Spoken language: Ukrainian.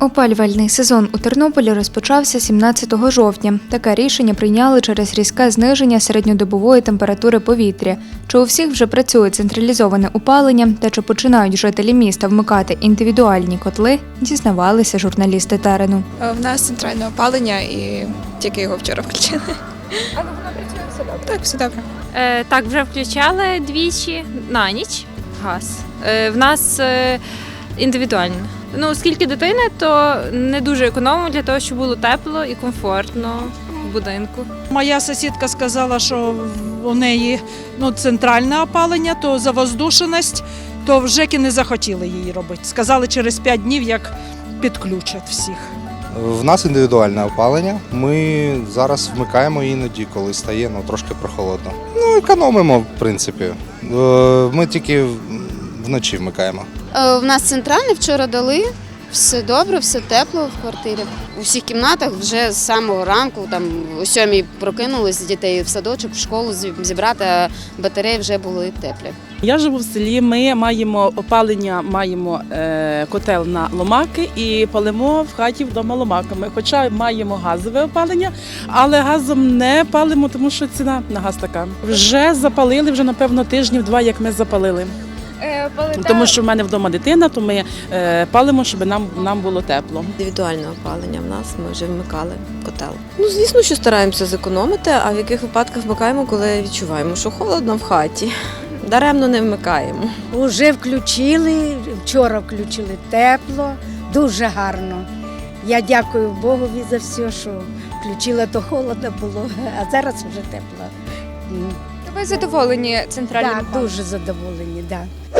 Опалювальний сезон у Тернополі розпочався 17 жовтня. Таке рішення прийняли через різке зниження середньодобової температури повітря. Чи у всіх вже працює централізоване опалення та чи починають жителі міста вмикати індивідуальні котли, дізнавалися журналісти терену. Е, В нас центральне опалення і тільки його вчора включили. Але воно працює все добре. Так, все добре. Е, так, вже включали двічі на ніч газ. Е, в нас е, індивідуально. Ну, оскільки дитини, то не дуже економимо для того, щоб було тепло і комфортно в будинку. Моя сусідка сказала, що у неї ну, центральне опалення, то завоздушеність, то в ЖЕКи не захотіли її робити. Сказали через 5 днів, як підключать всіх. В нас індивідуальне опалення. Ми зараз вмикаємо іноді, коли стає ну, трошки прохолодно. Ну, економимо, в принципі. Е, Ми тільки вночі вмикаємо. Е, В нас центральний вчора дали. Все добре, все тепло в квартирі. У всіх кімнатах вже з самого ранку, там о сьомій прокинулись дітей в садочок, в школу зі- зібрати, батареї вже були теплі. Я живу в селі. Ми маємо опалення, маємо е, котел на ломаки і палимо в хаті вдома ломаками. Хоча маємо газове опалення, але газом не палимо, тому що ціна на газ така. Вже запалили вже напевно тижнів два, як ми запалили. Тому що в мене вдома дитина, то ми е, палимо, щоб нам, нам було тепло. Індивідуальне опалення в нас, ми вже вмикали котел. Ну, звісно, що стараємося зекономити, а в яких випадках вмикаємо, коли відчуваємо, що холодно в хаті. Даремно не вмикаємо. Уже включили, вчора включили тепло, дуже гарно. Я дякую Богові за все, що включила, то холодно було, а зараз вже тепло. Ви задоволені центральним Так, дуже задоволені, так. Да.